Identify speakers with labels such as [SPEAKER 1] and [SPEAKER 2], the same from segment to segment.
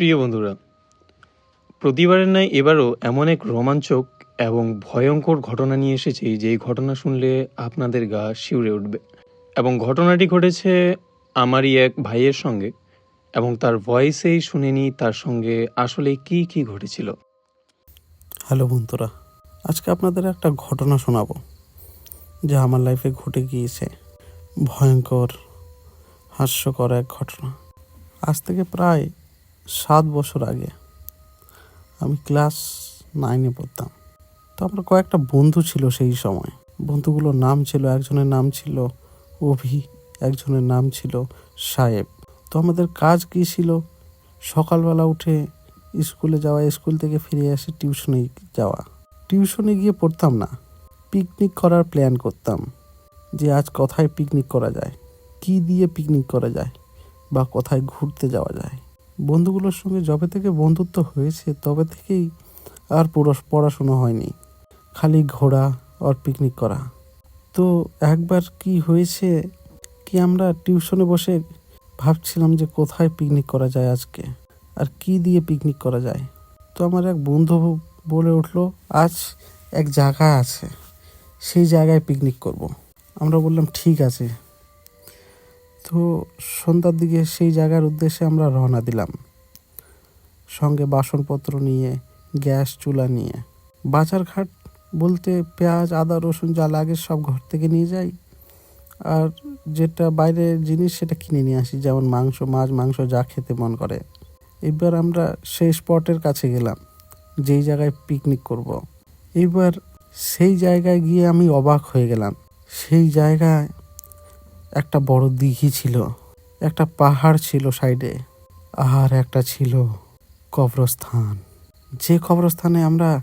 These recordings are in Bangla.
[SPEAKER 1] প্রিয় বন্ধুরা, প্রতিবারের ন্যায় এবারও এমন এক রোমাঞ্চক এবং ভয়ঙ্কর ঘটনা নিয়ে এসেছি, যেই ঘটনা শুনলে আপনাদের গা শিউরে উঠবে। এবং ঘটনাটি ঘটেছে আমারই এক ভাইয়ের সঙ্গে, এবং তার ভয়েসেই শুনেনি তার সঙ্গে আসলে কি কি ঘটেছিল।
[SPEAKER 2] হ্যালো বন্ধুরা, আজকে আপনাদের একটা ঘটনা শোনাবো, যা আমার লাইফে ঘটে গিয়েছে। ভয়ঙ্কর, হাস্যকর এক ঘটনা। আজ থেকে প্রায় সাত বছর আগে আমি ক্লাস নাইনে পড়তাম। তো আমার কয়েকটা বন্ধু ছিল সেই সময়। বন্ধুগুলোর নাম ছিল, একজনের নাম ছিল অভি, একজনের নাম ছিল সাহেব তো আমাদের কাজ কী ছিল? সকালবেলা উঠে স্কুলে যাওয়া, স্কুল থেকে ফিরে এসে টিউশনে যাওয়া। টিউশনে গিয়ে পড়তাম না। পিকনিক করার প্ল্যান করতাম যে আজ কোথায় পিকনিক করা যায়, কি দিয়ে পিকনিক করা যায় বা কোথায় ঘুরতে যাওয়া যায়। বন্ধুগুলোর সঙ্গে যবে থেকে বন্ধুত্ব হয়েছে, তবে থেকেই আর পড়াশুনো হয়নি। খালি ঘোরা আর পিকনিক করা। তো একবার কি হয়েছে কি আমরা টিউশনে বসে ভাবছিলাম যে কোথায় পিকনিক করা যায় আজকে? আর কি দিয়ে পিকনিক করা যায়? তো আমার এক বন্ধু বলে উঠল, আজ এক জায়গা আছে, সেই জায়গায় পিকনিক করব। আমরা বললাম, ঠিক আছে। তো সন্ধ্যার দিকে সেই জায়গার উদ্দেশ্যে আমরা রওনা দিলাম। সঙ্গে বাসনপত্র নিয়ে, গ্যাস, চুলা নিয়ে। বাজার ঘাট বলতে পেঁয়াজ, আদা, রসুন যা লাগে সব ঘর থেকে নিয়ে যাই। আর যেটা বাইরের জিনিস সেটা কিনে নিয়ে আসি, যেমন মাংস, মাছ, মাংস যা খেতে মন করে। এবার আমরা সেই স্পটের কাছে গেলাম, যেই জায়গায় পিকনিক করব। এইবার সেই জায়গায় গিয়ে আমি অবাক হয়ে গেলাম। সেই জায়গায় একটা বড় দিঘি ছিল, একটা পাহাড় ছিল সাইডে, আর একটা ছিল কবরস্থান। যে কবরস্থানে আমরা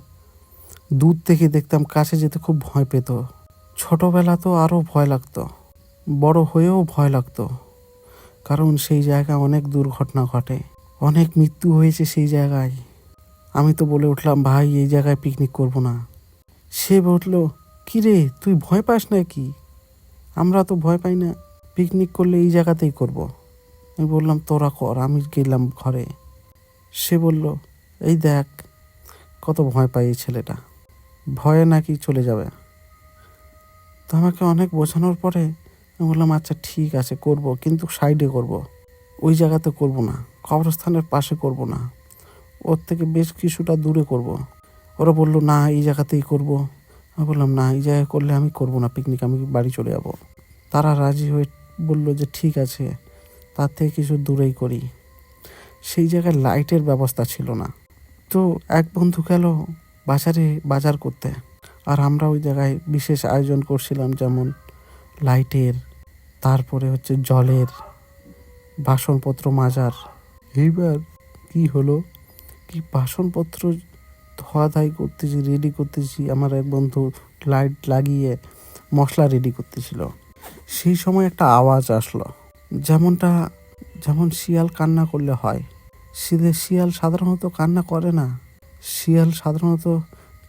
[SPEAKER 2] দূর থেকে দেখতাম, কাছে যেতে খুব ভয় পেত। ছোটবেলা তো আরও ভয় লাগতো, বড় হয়েও ভয় লাগতো, কারণ সেই জায়গায় অনেক দুর্ঘটনা ঘটে, অনেক মৃত্যু হয়েছে সেই জায়গায়। আমি তো বলে উঠলাম, ভাই, এই জায়গায় পিকনিক করব না। সে বলল কি রে তুই ভয় পাস না কি আমরা তো ভয় পাই না পিকনিক করলে এই জায়গাতেই করব। আমি বললাম, তোরা কর, আমি গেলাম ঘরে সে বলল, এই দেখ, কত ভয় পাই এই ছেলেটা ভয়ে নাকি চলে যাবে তো আমাকে অনেক বোঝানোর পরে আমি বললাম আচ্ছা ঠিক আছে, করব, কিন্তু সাইডে করব। ওই জায়গাতে করব না, কবরস্থানের পাশে করব না ওর থেকে বেশ কিছুটা দূরে করব। ওরা বলল, না, এই জায়গাতেই করব। আমি বললাম, না, এই জায়গায় করলে আমি করব না পিকনিক আমি বাড়ি চলে যাব। তারা রাজি হয়ে বলল যে, ঠিক আছে, তার থেকে কিছু দূরেই করি। সেই জায়গায় লাইটের ব্যবস্থা ছিল না। তো এক বন্ধু গেল বাজারে বাজার করতে। আর আমরা ওই জায়গায় বিশেষ আয়োজন করছিলাম, যেমন লাইটের, তারপরে হচ্ছে জলের, বাসনপত্র মাজার। এইবার কি হলো? কি বাসনপত্র ধোয়া ধাই করতেছি রেডি করতেছি। আমার এক বন্ধু লাইট লাগিয়ে মশলা রেডি করতেছিল। সেই সময় একটা আওয়াজ আসলো। যেমনটা, যেমন শিয়াল কান্না করলে হয়। সিধে শিয়াল সাধারণত কান্না করে না। শিয়াল সাধারণত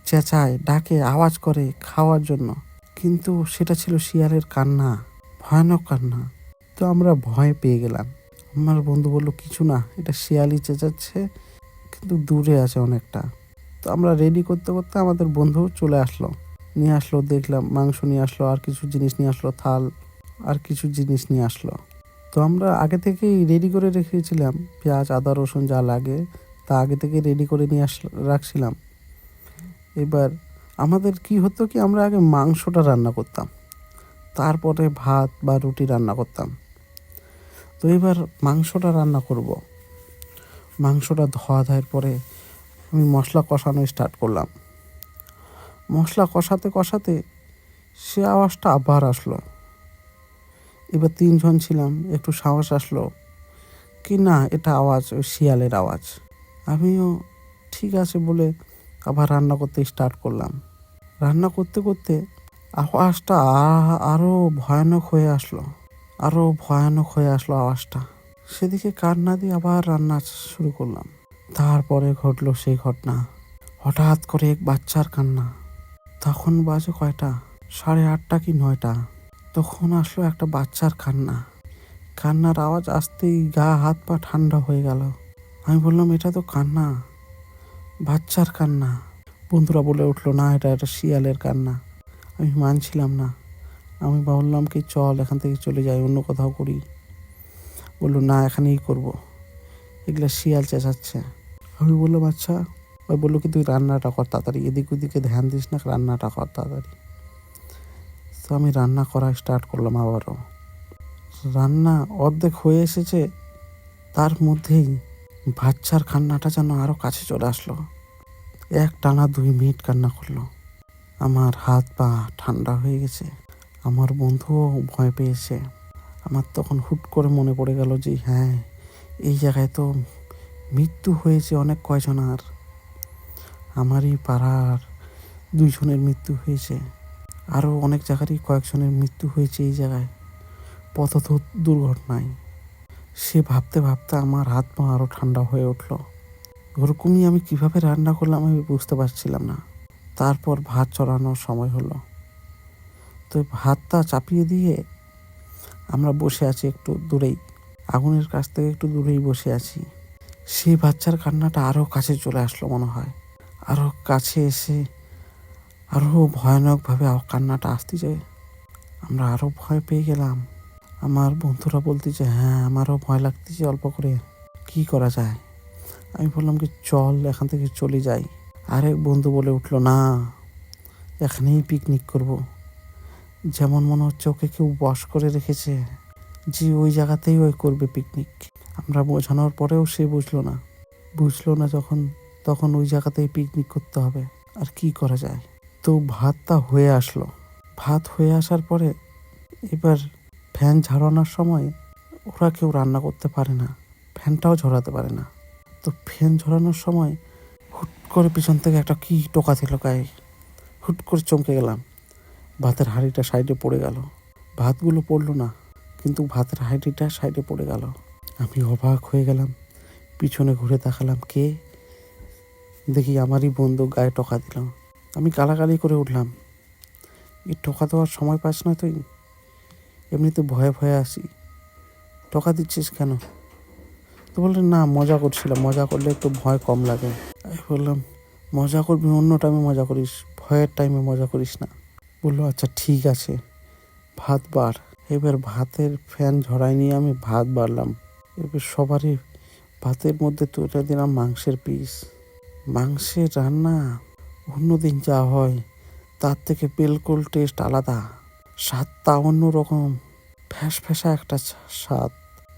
[SPEAKER 2] চেঁচায়, ডাকে, আওয়াজ করে খাওয়ার জন্য। কিন্তু সেটা ছিল শিয়ালের কান্না, ভয়ানক কান্না। তো আমরা ভয় পেয়ে গেলাম। আমার বন্ধু বলল, কিছু না, এটা শিয়ালই চেঁচাচ্ছে। কিন্তু দূরে আছে অনেকটা। আমরা রেডি করতে করতে আমাদের বন্ধু চলে আসলো। নিয়ে আসলো, দেখলাম মাংস নিয়ে আসলো, আর কিছু জিনিস নিয়ে আসলো, থাল, আর কিছু জিনিস নিয়ে আসলো। তো আমরা আগে থেকেই রেডি করে রেখেছিলাম, পেঁয়াজ, আদা, রসুন যা লাগে, তা আগে থেকে রেডি করে নিয়ে আস, রাখছিলাম। এবার আমাদের কি হতো কি, আমরা আগে মাংসটা রান্না করতাম, তারপরে ভাত বা রুটি রান্না করতাম। তো এবার মাংসটা রান্না করব। মাংসটা ধোয়া ধায়ের পরে আমি মশলা কষানো স্টার্ট করলাম। মশলা কষাতে কষাতে সে আওয়াজটা আবার আসলো। এবার তিনজন ছিলাম, একটু সাহস আসলো কি না এটা আওয়াজ, ওই শিয়ালের আওয়াজ। আমিও ঠিক আছে বলে আবার রান্না করতে স্টার্ট করলাম। রান্না করতে করতে আওয়াজটা আরও ভয়ানক হয়ে আসলো। আরও ভয়ানক হয়ে আসলো আওয়াজটা। সেদিকে কান্না দিয়ে আবার রান্না শুরু করলাম। তারপরে ঘটলো সেই ঘটনা। হঠাৎ করে এক বাচ্চার কান্না। তখন বাজে কয়টা? সাড়ে আটটা কি নয়টা? তখন আসলো একটা বাচ্চার কান্না। কান্নার আওয়াজ আসতেই গা, হাত, পা ঠান্ডা হয়ে গেল। আমি বললাম, এটা তো কান্না। বাচ্চার কান্না। বন্ধুরা বলে উঠল, না, এটা একটা শিয়ালের কান্না। আমি মানছিলাম না। আমি বললাম কি, চল এখান থেকে চলে যাই, অন্য কোথাও করি। বলল, না, এখানেই করব। এগুলো শিয়াল চেঁচাচ্ছে। আমি বললাম আচ্ছা। ওই বলল কি তুই রান্নাটা কর তাড়াতাড়ি। এদিক ওদিকে ধ্যান দিস না, রান্নাটা কর তাড়াতাড়ি। তো আমি রান্না করা স্টার্ট করলাম আবারও। রান্না অর্ধেক হয়ে এসেছে, তার মধ্যেই বাচ্চার কান্নাটা যেন আরও কাছে চলে আসলো। এক টানা দুই মিনিট কান্না করল। আমার হাত পা ঠান্ডা হয়ে গেছে। আমার বন্ধুও ভয় পেয়েছে। আমার তখন হুট করে মনে পড়ে গেল যে হ্যাঁ এই জায়গায় তো মৃত্যু হয়েছে অনেক কয়জনার আমারই পাড়ার দুইজনের মৃত্যু হয়েছে। আরও অনেক জায়গারই কয়েকজনের মৃত্যু হয়েছে এই জায়গায়। পথ দুর্ঘটনায়। সে ভাবতে ভাবতে আমার হাত পা আরও ঠান্ডা হয়ে উঠল। ওরকমই আমি কীভাবে রান্না করলাম আমি বুঝতে পারছিলাম না। তারপর ভাত চড়ানোর সময় হলো। তো ভাতটা চাপিয়ে দিয়ে আমরা বসে আছি একটু দূরেই। আগুনের কাছ থেকে একটু দূরেই বসে আছি। সেই বাচ্চার কান্নাটা আরও কাছে চলে আসলো মনে হয়। আরও কাছে এসে আরও ভয়ানকভাবে কান্নাটা আসতে যায় আমরা আরও ভয় পেয়ে গেলাম। আমার বন্ধুরা বলতেছে হ্যাঁ আমারও ভয় লাগতেছে অল্প করে। কি করা যায়? আমি বললাম কি, চল, এখান থেকে চলে যাই। আরেক বন্ধু বলে উঠল, না, এখানেই পিকনিক করব। যেমন মনে হচ্ছে ওকে কেউ বশ করে রেখেছে, যে ওই জায়গাতেই ওই করবে পিকনিক আমরা বোঝানোর পরেও সে বুঝলো না। বুঝলো না যখন, তখন ওই জায়গাতেই পিকনিক করতে হবে। আর কি করা যায়? তো ভাতটা হয়ে আসলো। ভাত হয়ে আসার পরে এবার ফ্যান ঝরানোর সময় ওরা কেউ রান্না করতে পারে না। ফ্যানটাও ঝরাতে পারে না। তো ফ্যান ঝরানোর সময় হুট করে পিছন থেকে একটা কি টোকা দিল গায়ে। হুট করে চমকে গেলাম। ভাতের হাঁড়িটা সাইডে পড়ে গেল। ভাতগুলো পড়ল না, কিন্তু ভাতের হাঁড়িটা সাইডে পড়ে গেল। আমি অবাক হয়ে গেলাম। পিছনে ঘুরে তাকালাম কে? দেখি আমারই বন্ধু গায়ে টকা দিল। আমি গালাগালি করে উঠলাম। এই টকা দেওয়ার সময় পাস না তুই। এমনিতে ভয়ে ভয়ে আসি। টকা দিচ্ছিস কেন? তো বললেন, না, মজা করছিলাম। মজা করলে একটু ভয় কম লাগে। আমি বললাম, মজা করবি? অন্য টাইমে মজা করিস। ভয়ের টাইমে মজা করিস না। বলল আচ্ছা ঠিক আছে। ভাত বার। এবার ভাতের ফ্যান ঝরাই নিয়ে আমি ভাত বাড়লাম। সবারই ভাতের মধ্যে তুলে দিলাম মাংসের পিস মাংসের রান্না অন্যদিন যা হয়, তার থেকে বিলকুল টেস্ট আলাদা। স্বাদটা অন্যরকম। ফ্যাস ফ্যাসা একটা স্বাদ।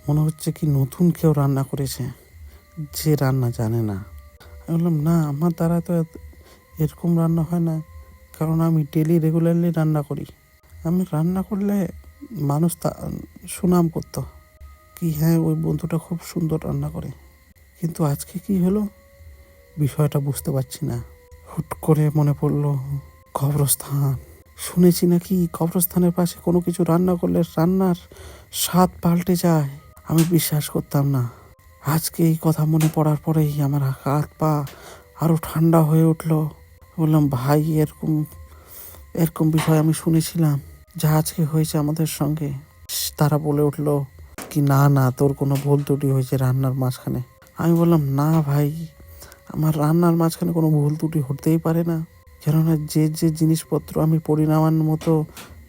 [SPEAKER 2] মনে হচ্ছে কি নতুন কেউ রান্না করেছে। যে রান্না জানে না। আমি বললাম, না, আমার দ্বারা তো এরকম রান্না হয় না। কারণ আমি ডেলি রেগুলারলি রান্না করি। আমি রান্না করলে মানুষ তা, সুনাম করতো। কি হ্যাঁ ওই বন্ধুটা খুব সুন্দর রান্না করে। কিন্তু আজকে কি হলো? বিষয়টা বুঝতে পারছি না। হুট করে মনে পড়ল, কবরস্থান। শুনেছি নাকি কবরস্থানের পাশে কোনো কিছু রান্না করলে রান্নার স্বাদ পাল্টে যায়। আমি বিশ্বাস করতাম না। আজকে এই কথা মনে পড়ার পরেই আমার হাত পা আরও ঠান্ডা হয়ে উঠল। বললাম, ভাই, এরকম এরকম বিষয় আমি শুনেছিলাম। যা আজকে হয়েছে আমাদের সঙ্গে। তারা বলে উঠল কি না না, তোর কোনো ভুল ত্রুটি হয়েছে রান্নার মাঝখানে? আমি বললাম, না ভাই, আমার রান্নার মাঝখানে কোনো ভুল ত্রুটি হতেই পারে না। কেননা যে যে জিনিসপত্র আমি পরিমাণ মতো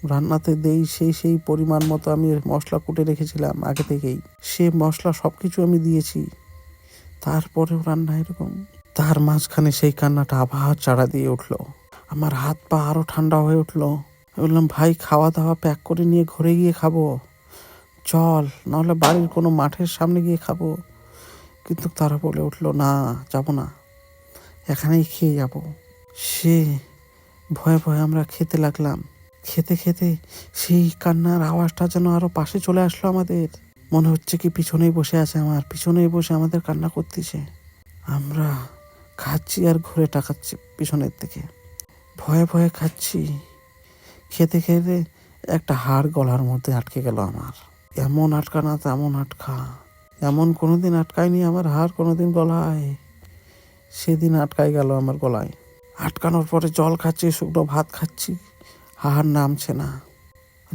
[SPEAKER 2] রান্নাতে দেই, সেই সেই পরিমাণ মতো আমি মশলা কুটে রেখেছিলাম আগে থেকেই। সে মশলা সব কিছু আমি দিয়েছি। তারপরেও রান্না এরকম। তার মাঝখানে সেই কান্নাটা আবার চাড়া দিয়ে উঠল। আমার হাত পা আরও ঠান্ডা হয়ে উঠল। বললাম, ভাই খাওয়া দাওয়া প্যাক করে নিয়ে ঘরে গিয়ে খাব। চল, নাহলে বাড়ির কোনো মাঠের সামনে গিয়ে খাব। কিন্তু তারা বলে উঠল, না, যাব না। এখানেই খেয়ে যাব। সে ভয়ে ভয়ে আমরা খেতে লাগলাম। খেতে খেতে সেই কান্নার আওয়াজটা যেন আরও পাশে চলে আসলো আমাদের। মনে হচ্ছে কি পিছনেই বসে আছে আমার, পিছনেই বসে আমাদের কান্না করতেছে। আমরা খাচ্ছি আর ঘুরে টাকাচ্ছি পিছনের দিকে। ভয়ে ভয়ে খাচ্ছি। খেতে খেতে একটা হাড় গলার মধ্যে আটকে গেল আমার। এমন আটকা না তেমন আটকা। এমন কোনোদিন আটকায়নি আমার হাড় কোনোদিন গলায়। সেদিন আটকাই গেল আমার গলায়। আটকানোর পরে জল খাচ্ছি, শুকনো ভাত খাচ্ছি হাড় নামছে না।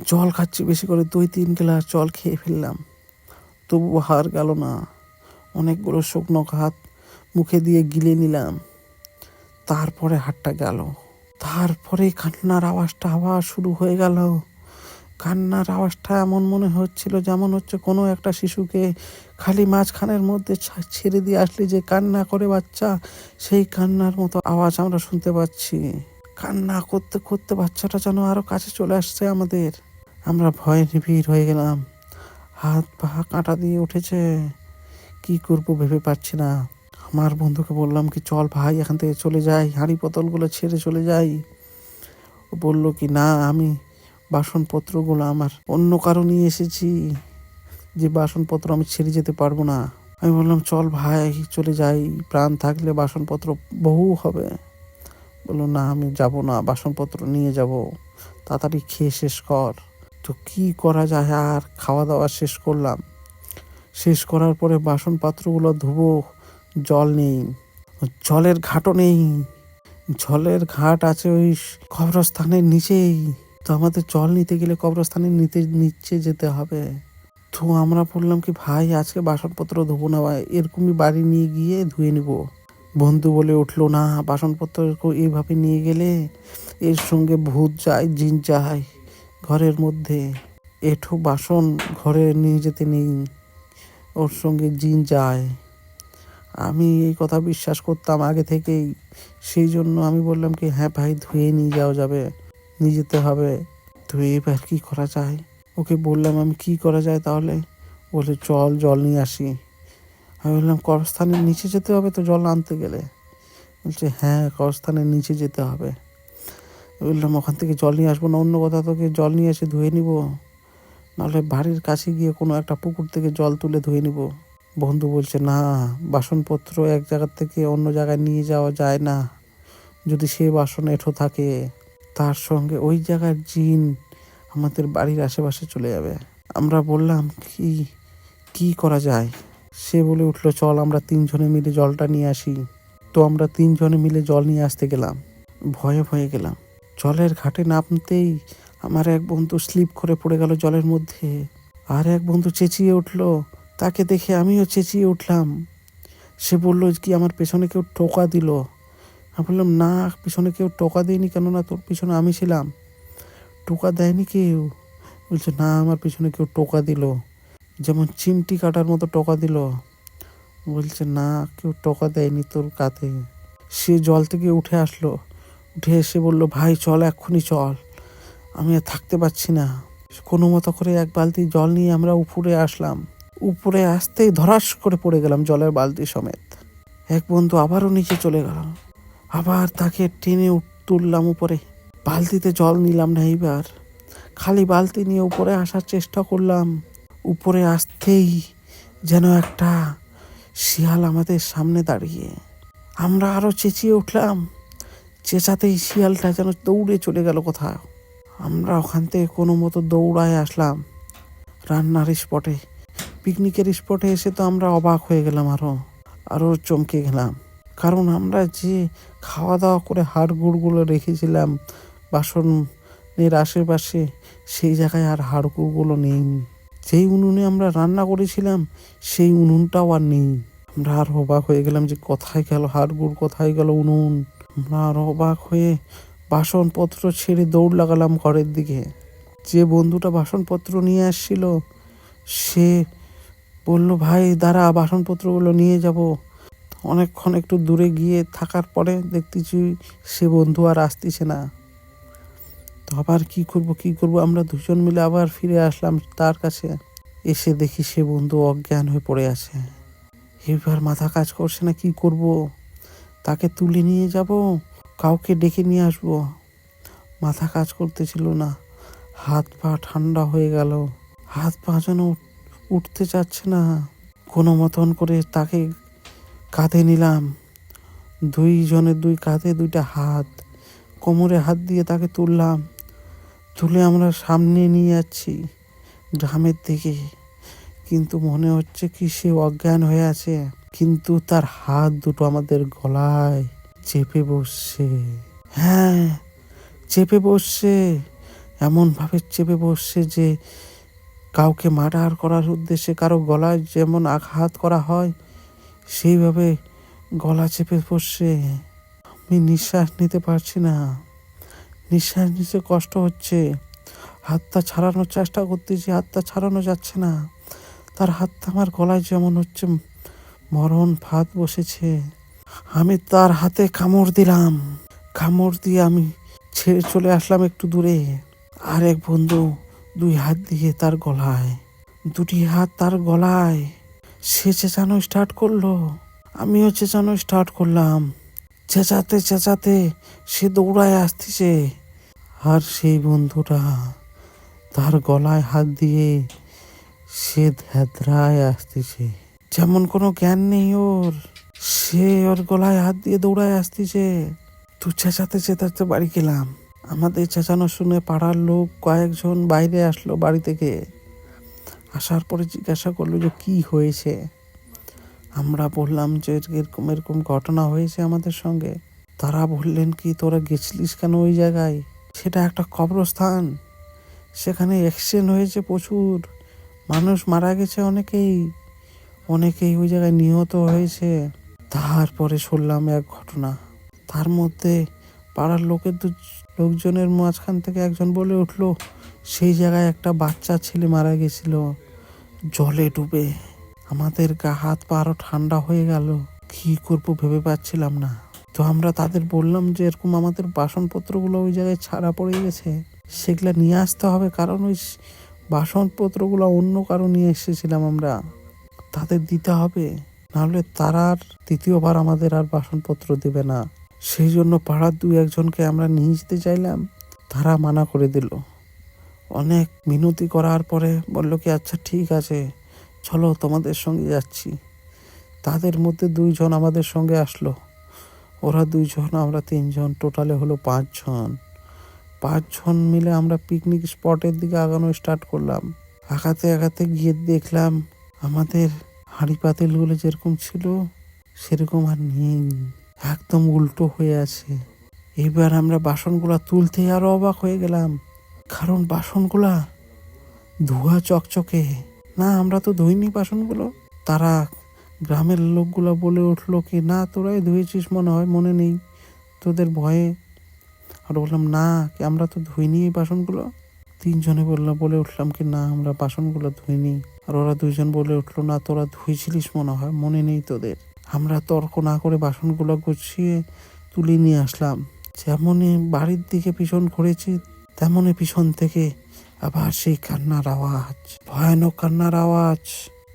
[SPEAKER 2] জল খাচ্ছি বেশি করে, দুই, তিন গ্লাস জল খেয়ে ফেললাম। তবুও হাড় গেল না। অনেকগুলো শুকনো হাত মুখে দিয়ে গিলে নিলাম। তারপরে হাতটা গেল। তারপরে কান্নার আওয়াজটা আবার শুরু হয়ে গেল। কান্নার আওয়াজটা এমন মনে হচ্ছিল যেমন হচ্ছে কোনো একটা শিশুকে খালি মাঝখানের মধ্যে ছেড়ে দিয়ে আসলে যে কান্না করে বাচ্চা, সেই কান্নার মতো আওয়াজ আমরা শুনতে পাচ্ছি। কান্না করতে করতে বাচ্চাটা যেন আরও কাছে চলে আসছে আমাদের। আমরা ভয়ে নিবিড় হয়ে গেলাম। হাত পা কাঁটা দিয়ে উঠেছে। কি করব ভেবে পাচ্ছি না। আমার বন্ধুকে বললাম কি, চল ভাই, এখান থেকে চলে যাই। হাঁড়ি বোতলগুলো ছেড়ে চলে যাই। ও বলল কি, না, আমি বাসনপত্রগুলো আমার। অন্য কারও নিয়ে এসেছি যে বাসনপত্র আমি ছেড়ে যেতে পারব না। আমি বললাম, চল ভাই, চলে যাই। প্রাণ থাকলে বাসনপত্র বহু হবে। বলল, না, আমি যাব না, বাসনপত্র নিয়ে যাব। তাড়াতাড়ি খেয়ে শেষ কর। তো কি করা যায় আর? খাওয়া দাওয়া শেষ করলাম। শেষ করার পরে বাসন পাত্রগুলো ধুবো, জল নেই। জলের ঘাটও নেই। জলের ঘাট আছে ওই কবরস্থানের নিচেই। তো আমাদের জল নিতে গেলে কবরস্থানের নিতে, নিচে যেতে হবে। তো আমরা বললাম কি, ভাই, আজকে বাসনপত্র ধোবো না ভাই, এরকমই বাড়ি নিয়ে গিয়ে ধুয়ে নিব। বন্ধু বলে উঠল, না বাসনপত্র এইভাবে নিয়ে গেলে এর সঙ্গে ভূত যায়, জিন যায় ঘরের মধ্যে। এঠো বাসন ঘরে নিয়ে যেতে নেই, ওর সঙ্গে জিন যায়। আমি এই কথা বিশ্বাস করতাম আগে থেকেই। সেই জন্য আমি বললাম কি হ্যাঁ ভাই, ধুয়ে নিয়ে যাওয়া যাবে। নিয়ে যেতে হবে। তো এবার কি করা যায়? ওকে বললাম, আমি কি করা যায় তাহলে? বলে চল, জল নিয়ে আসি। আমি বললাম, কবরস্থানের নিচে যেতে হবে তো জল আনতে গেলে? বলছে হ্যাঁ কবরস্থানের নিচে যেতে হবে। বললাম, ওখান থেকে জল নিয়ে আসব না, অন্য কথা তোকে জল নিয়ে এসে ধুয়ে নিব। নাহলে বাড়ির কাছে গিয়ে কোনো একটা পুকুর থেকে জল তুলে ধুয়ে নিব। বন্ধু বলছে, না, বাসনপত্র এক জায়গা থেকে অন্য জায়গায় নিয়ে যাওয়া যায় না। যদি সে বাসন এঁঠো থাকে তার সঙ্গে ওই জায়গার জিন আমাদের বাড়ির আশেপাশে চলে যাবে। আমরা বললাম, কি কি করা যায়? সে বলে উঠল, চল আমরা তিনজনে মিলে জলটা নিয়ে আসি। তো আমরা তিনজনে মিলে জল নিয়ে আসতে গেলাম। ভয়ে ভয়ে গেলাম। জলের ঘাটে নামতেই আমার এক বন্ধু স্লিপ করে পড়ে গেল জলের মধ্যে। আর এক বন্ধু চেঁচিয়ে উঠল, তাকে দেখে আমিও চেঁচিয়ে উঠলাম। সে বলল, কি আমার পেছনে কেউ টোকা দিল? আমি বললাম, না, পিছনে কেউ টোকা দেয়নি কেননা তোর পিছনে আমি ছিলাম। টোকা দেয়নি কেউ? বলছে, না, আমার পিছনে কেউ টোকা দিল। যেমন চিমটি কাটার মতো টোকা দিল। বলছে, না, কেউ টোকা দেয়নি তোর কাতে সে জল থেকে উঠে আসলো। উঠে এসে বলল, ভাই, চল, এক্ষুনি চল। আমি আর থাকতে পারছি না। কোনো মতো করে এক বালতি জল নিয়ে আমরা উপরে আসলাম। উপরে আসতেই ধরাস করে পড়ে গেলাম জলের বালতি সমেত। এক বন্ধু আবারও নিচে চলে গেল। আবার তাকে টেনে তুললাম উপরে। বালতিতে জল নিলাম না এইবার। খালি বালতি নিয়ে উপরে আসার চেষ্টা করলাম। উপরে আসতেই যেন একটা শিয়াল আমাদের সামনে দাঁড়িয়ে। আমরা আরও চেঁচিয়ে উঠলাম। চেঁচাতেই শিয়ালটা যেন দৌড়ে চলে গেল কোথাও। আমরা ওখান থেকে কোনো মতো দৌড়ায় আসলাম। রান্নার স্পটে, পিকনিকের স্পটে এসে তো আমরা অবাক হয়ে গেলাম আরও আরও চমকে গেলাম। কারণ আমরা যে খাওয়া দাওয়া করে হাড়গুড়গুলো রেখেছিলাম বাসনের আশেপাশে, সেই জায়গায় আর হাড়গুড়গুলো নেই। যেই উনুনে আমরা রান্না করেছিলাম, সেই উনুনটাও আর নেই। আমরা আর অবাক হয়ে গেলাম যে কোথায় গেল হাড়গুড় কোথায় গেল উনুন? আমরা আর অবাক হয়ে বাসনপত্র ছেড়ে দৌড় লাগালাম ঘরের দিকে। যে বন্ধুটা বাসনপত্র নিয়ে আসছিল, সে বলল, ভাই, দাঁড়া, বাসনপত্রগুলো নিয়ে যাব। অনেকক্ষণ একটু দূরে গিয়ে থাকার পরে দেখতেছি সে বন্ধু আর আসতেছে না। তো আবার কি করব কি করব? আমরা দুজন মিলে আবার ফিরে আসলাম তার কাছে। এসে দেখি সে বন্ধু অজ্ঞান হয়ে পড়ে আছে। এবার মাথা কাজ করছে না, কি করব? তাকে তুলে নিয়ে যাব? কাউকে ডেকে নিয়ে আসব? মাথা কাজ করতেছিল না। হাত পা ঠান্ডা হয়ে গেল। হাত পা যেন উঠতে চাচ্ছে না। কোনো মতন করে তাকে কাঁধে নিলাম। দুইজনের দুই কাঁধে দুইটা হাত, কোমরে হাত দিয়ে তাকে তুললাম। তুলে আমরা সামনে নিয়ে যাচ্ছি গ্রামের দিকে। কিন্তু মনে হচ্ছে কি সে অজ্ঞান হয়ে আছে। কিন্তু তার হাত দুটো আমাদের গলায় চেপে বসছে। হ্যাঁ চেপে বসছে। এমনভাবে চেপে বসছে যে কাউকে মার্ডার করার উদ্দেশ্যে কারও গলায় যেমন আঘাত করা হয় সেইভাবে গলা চেপে পড়ছে আমি নিঃশ্বাস নিতে পারছি না। নিঃশ্বাস নিতে কষ্ট হচ্ছে। হাতটা ছাড়ানোর চেষ্টা করতেছি, হাতটা ছাড়ানো যাচ্ছে না। তার হাতটা আমার গলায় যেমন হচ্ছে মরণ ফাঁদ বসেছে। আমি তার হাতে কামড় দিলাম। কামড় দিয়ে আমি ছেড়ে চলে আসলাম একটু দূরে। আর এক বন্ধু দুই হাত দিয়ে তার গলায়, দুটি হাত তার গলায়। সে চেঁচানো স্টার্ট করল, আমিও চেঁচানো স্টার্ট করলাম। চেঁচাতে চেঁচাতে সে দৌড়ায় আসতেছে। আর সেই বন্ধুটা তার গলায় হাত দিয়ে সে ধ্যাদ্রায় আসতেছে। যেমন কোনো জ্ঞান নেই ওর, সে ওর গলায় হাত দিয়ে দৌড়ায় আসতেছে। তো চেঁচাতে চেঁচাতে বাড়ি গেলাম। আমাদের চেঁচানো শুনে পাড়ার লোক কয়েকজন বাইরে আসলো বাড়ি থেকে। আসার পরে জিজ্ঞাসা করল যে, কি হয়েছে? আমরা বললাম যে, এরকম এরকম ঘটনা হয়েছে আমাদের সঙ্গে। তারা বললেন কি, তোরা গেছিলিস কেন ওই জায়গায়? সেটা একটা কবরস্থান। সেখানে অ্যাক্সিডেন্ট হয়েছে প্রচুর। মানুষ মারা গেছে অনেকেই। অনেকেই ওই জায়গায় নিহত হয়েছে। তারপরে শুনলাম এক ঘটনা। তার মধ্যে পাড়ার লোকের দু, লোকজনের মাঝখান থেকে একজন বলে উঠল, সেই জায়গায় একটা বাচ্চা ছেলে মারা গেছিল। জলে ডুবে আমাদের গা হাত পা আরও ঠান্ডা হয়ে গেল। কি করব ভেবে পাচ্ছিলাম না। তো আমরা তাদের বললাম যে এরকম আমাদের বাসনপত্রগুলো ওই জায়গায় ছাড়া পড়ে গেছে। সেগুলো নিয়ে আসতে হবে কারণ ওই বাসনপত্রগুলো অন্য কারও নিয়ে এসেছিলাম আমরা। তাদের দিতে হবে। নাহলে তারা আর দ্বিতীয়বার আমাদের আর বাসনপত্র দেবে না। সেই জন্য পাড়ার দুই একজনকে আমরা নিয়ে যেতে চাইলাম। তারা মানা করে দিল। অনেক মিনতি করার পরে বলল কি আচ্ছা ঠিক আছে, চলো তোমাদের সঙ্গে যাচ্ছি। তাদের মধ্যে দুইজন আমাদের সঙ্গে আসলো। ওরা দুইজন, আমরা তিনজন, টোটালে হলো পাঁচজন। পাঁচজন মিলে আমরা পিকনিক স্পটের দিকে আগানো স্টার্ট করলাম। আগাতে আগাতে গিয়ে দেখলাম আমাদের হাঁড়ি পাতিলগুলো যেরকম ছিল, সেরকম আর নেই। একদম উল্টো হয়ে আছে। এবার আমরা বাসনগুলো তুলতে আরও অবাক হয়ে গেলাম। কারণ বাসনগুলা ধোয়া চকচকে। না, আমরা তো ধুইনি বাসনগুলো। তারা গ্রামের লোকগুলো বলে উঠল কি, না, তোরাই ধুয়েছিস মনে হয়, মনে নেই। তোদের ভয়ে। আর বললাম, না, কি আমরা তো ধুইনি এই বাসনগুলো? তিনজনে বললাম বলে উঠলাম কি, না, আমরা বাসনগুলো ধুইনি। আর ওরা দুইজন বলে উঠল, না, তোরা ধুয়েছিলিস মনে হয়, মনে নেই তোদের। আমরা তর্ক না করে বাসনগুলো গুছিয়ে তুলে নিয়ে আসলাম। যেমনই বাড়ির দিকে পিছন ঘুরেছি তেমনই পিছন থেকে আবার সেই কান্নার আওয়াজ। ভয়ানক কান্নার আওয়াজ।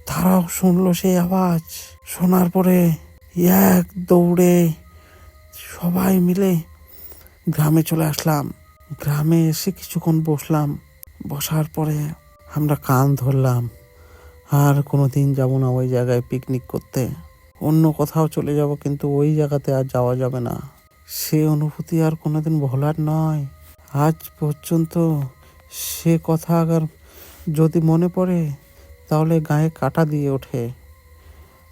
[SPEAKER 2] তারাও শুনলো সেই আওয়াজ। শোনার পরে এক দৌড়ে সবাই মিলে গ্রামে চলে আসলাম। গ্রামে এসে কিছুক্ষণ বসলাম। বসার পরে আমরা কান ধরলাম। আর কোনো দিন যাব না ওই জায়গায় পিকনিক করতে। অন্য কোথাও চলে যাব কিন্তু ওই জায়গাতে আর যাওয়া যাবে না। সে অনুভূতি আর কোনোদিন ভোলার নয়। আজ পর্যন্ত সে কথা আগার যদি মনে পড়ে, তাহলে গায়ে কাটা দিয়ে ওঠে।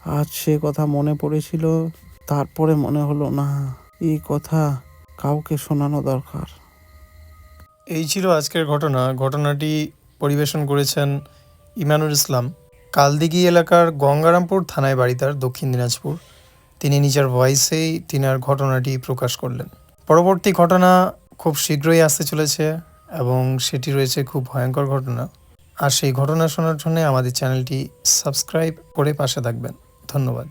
[SPEAKER 2] আজ সে কথা মনে পড়েছিল, তারপরে মনে হলো, না, এই কথা কাউকে শোনানো দরকার।
[SPEAKER 1] এই ছিল আজকের ঘটনা। ঘটনাটি পরিবেশন করেছেন ইমানুল ইসলাম। কালদিঘি এলাকার গঙ্গারামপুর থানায় বাড়ি তার দক্ষিণ দিনাজপুর। তিনি নিজের ভয়েসেই তিনার ঘটনাটি প্রকাশ করলেন। পরবর্তী ঘটনা খুব শীঘ্রই আসতে চলেছে এবং সেটি রয়েছে খুব ভয়ঙ্কর ঘটনা। আর সেই ঘটনা শোনার জন্য আমাদের চ্যানেলটি সাবস্ক্রাইব করে পাশে থাকবেন। ধন্যবাদ।